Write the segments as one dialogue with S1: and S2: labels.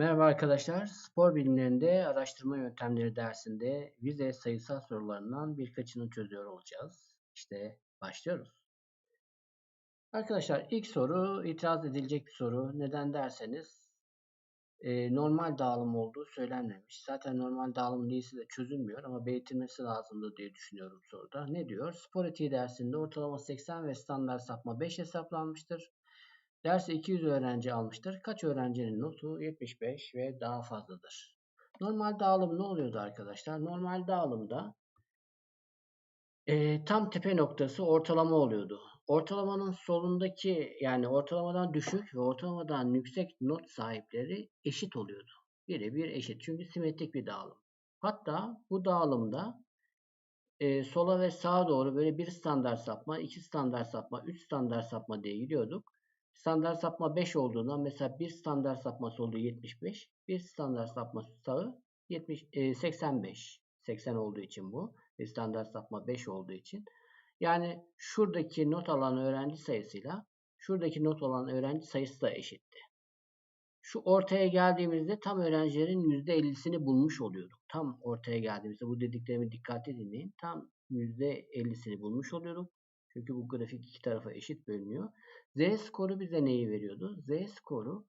S1: Merhaba arkadaşlar. Spor bilimlerinde araştırma yöntemleri dersinde vize sayısal sorularından birkaçını çözüyor olacağız. İşte başlıyoruz. Arkadaşlar ilk soru itiraz edilecek bir soru. Neden derseniz e, normal dağılım olduğu söylenmemiş. Zaten normal dağılım değilse de çözülmüyor ama belirtilmesi lazımdı diye düşünüyorum soruda. Ne diyor? Spor etiği dersinde ortalama 80 ve standart sapma 5 hesaplanmıştır. Derse 200 öğrenci almıştır. Kaç öğrencinin notu 75 ve daha fazladır. Normal dağılım ne oluyordu arkadaşlar? Normal dağılımda e, tam tepe noktası ortalama oluyordu. Ortalamanın solundaki yani ortalamadan düşük ve ortalamadan yüksek not sahipleri eşit oluyordu. Birebir eşit. Çünkü simetrik bir dağılım. Hatta bu dağılımda e, sola ve sağa doğru böyle bir standart sapma, iki standart sapma, üç standart sapma diye gidiyorduk. Standart sapma 5 olduğundan mesela bir standart sapması olduğu 75. Bir standart sapma sağı 70, e, 85. 80 olduğu için bu. Bir standart sapma 5 olduğu için. Yani şuradaki not alan öğrenci sayısıyla şuradaki not alan öğrenci sayısı da eşitti. Şu ortaya geldiğimizde tam öğrencilerin %50'sini bulmuş oluyorduk. Tam ortaya geldiğimizde bu dediklerimi dikkatli dinleyin. Tam %50'sini bulmuş oluyorduk. Çünkü bu grafik iki tarafa eşit bölünüyor. Z skoru bize neyi veriyordu? Z skoru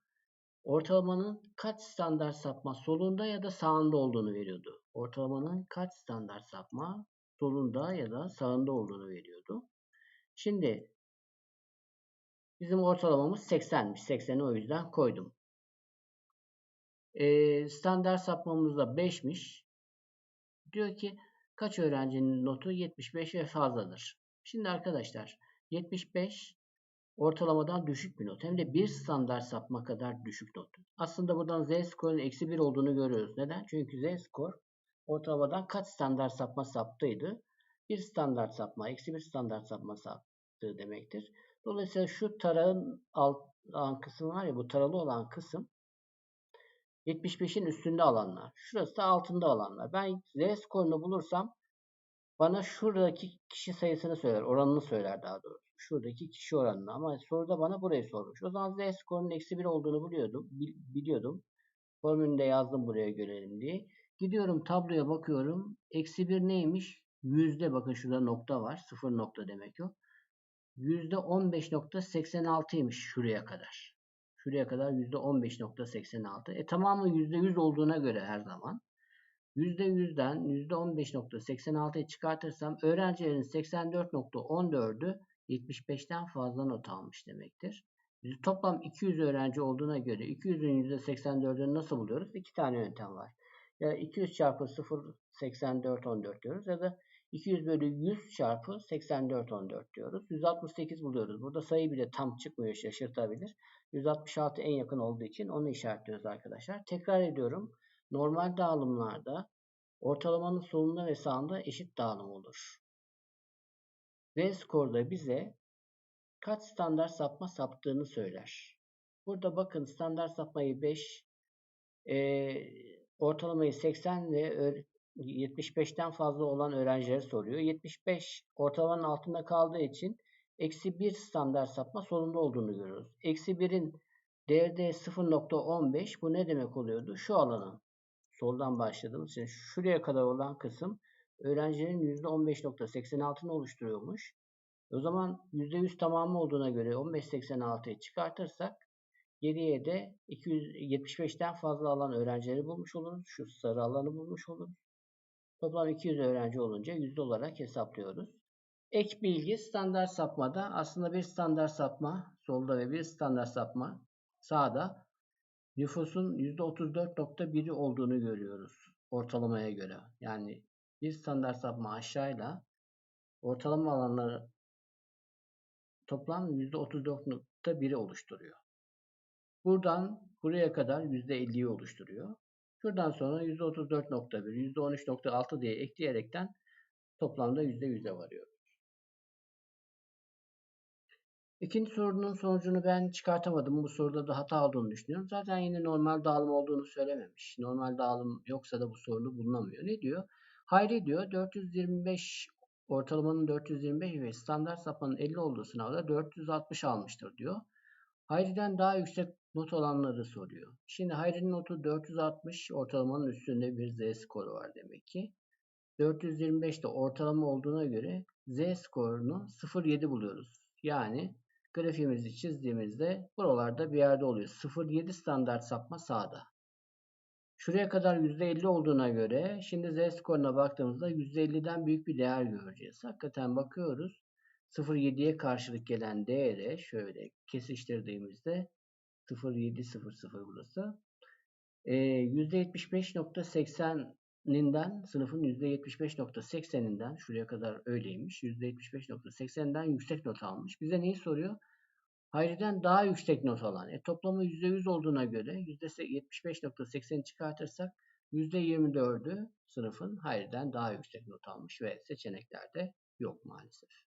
S1: ortalamanın kaç standart sapma solunda ya da sağında olduğunu veriyordu. Ortalamanın kaç standart sapma solunda ya da sağında olduğunu veriyordu. Şimdi bizim ortalamamız 80'miş. 80'i o yüzden koydum. Ee, standart sapmamız da 5'miş. Diyor ki kaç öğrencinin notu 75 ve fazladır. Şimdi arkadaşlar 75 ortalamadan düşük bir not. Hem de bir standart sapma kadar düşük not. Aslında buradan z skorun eksi 1 olduğunu görüyoruz. Neden? Çünkü z skor ortalamadan kaç standart sapma saptıydı? Bir standart sapma, eksi bir standart sapma saptığı demektir. Dolayısıyla şu tarağın alt olan kısım var ya bu taralı olan kısım 75'in üstünde alanlar. Şurası da altında alanlar. Ben z skorunu bulursam bana şuradaki kişi sayısını söyler. Oranını söyler daha doğrusu. Şuradaki kişi oranını. Ama soruda bana burayı sormuş. O zaman z skorunun eksi 1 olduğunu biliyordum. Biliyordum. Formülünü de yazdım buraya görelim diye. Gidiyorum tabloya bakıyorum. Eksi 1 neymiş? Yüzde bakın şurada nokta var. Sıfır nokta demek o. Yüzde 15.86'ymış şuraya kadar. Şuraya kadar yüzde 15.86. E tamamı yüzde 100 olduğuna göre her zaman. %100'den %15.86'yı çıkartırsam öğrencilerin 84.14'ü 75'ten fazla not almış demektir. Toplam 200 öğrenci olduğuna göre 200'ün %84'ünü nasıl buluyoruz? İki tane yöntem var. Ya 200 çarpı 0 84 14 diyoruz ya da 200 bölü 100 çarpı 84 14 diyoruz. 168 buluyoruz. Burada sayı bile tam çıkmıyor şaşırtabilir. 166 en yakın olduğu için onu işaretliyoruz arkadaşlar. Tekrar ediyorum. Normal dağılımlarda ortalamanın solunda ve sağında eşit dağılım olur. Z skor da bize kaç standart sapma saptığını söyler. Burada bakın standart sapmayı 5, e, ortalamayı 80 ve 75'ten fazla olan öğrencilere soruyor. 75 ortalamanın altında kaldığı için eksi 1 standart sapma solunda olduğunu görüyoruz. Eksi 1'in değeri de 0.15 bu ne demek oluyordu? Şu alanın soldan başladığımız için şuraya kadar olan kısım öğrencilerin %15.86'ını oluşturuyormuş. O zaman %100 tamamı olduğuna göre 15.86'yı çıkartırsak geriye de 275'ten fazla alan öğrencileri bulmuş oluruz. Şu sarı alanı bulmuş oluruz. Toplam 200 öğrenci olunca yüzde olarak hesaplıyoruz. Ek bilgi standart sapmada aslında bir standart sapma solda ve bir standart sapma sağda nüfusun %34.1'i olduğunu görüyoruz ortalamaya göre. Yani bir standart sapma aşağıyla ortalama alanları toplam %34.1'i oluşturuyor. Buradan buraya kadar %50'yi oluşturuyor. Şuradan sonra %34.1, %13.6 diye ekleyerekten toplamda %100'e varıyor. İkinci sorunun sonucunu ben çıkartamadım. Bu soruda da hata olduğunu düşünüyorum. Zaten yine normal dağılım olduğunu söylememiş. Normal dağılım yoksa da bu sorunu bulunamıyor. Ne diyor? Hayri diyor 425 ortalamanın 425 ve standart sapmanın 50 olduğu sınavda 460 almıştır diyor. Hayri'den daha yüksek not olanları soruyor. Şimdi Hayri'nin notu 460 ortalamanın üstünde bir Z skoru var demek ki. 425 de ortalama olduğuna göre Z skorunu 0.7 buluyoruz. Yani grafiğimizi çizdiğimizde buralarda bir yerde oluyor. 0.7 standart sapma sağda. Şuraya kadar %50 olduğuna göre şimdi Z skoruna baktığımızda %50'den büyük bir değer göreceğiz. Hakikaten bakıyoruz. 0.7'ye karşılık gelen değere şöyle kesiştirdiğimizde 0.700 burası. E, %75.80'inden sınıfın %75.80'inden şuraya kadar öyleymiş. %75.80'den yüksek not almış. Bize neyi soruyor? Hayri'den daha yüksek not alan. E, toplamı %100 olduğuna göre %75.80'i çıkartırsak %24'ü sınıfın Hayri'den daha yüksek not almış ve seçeneklerde yok maalesef.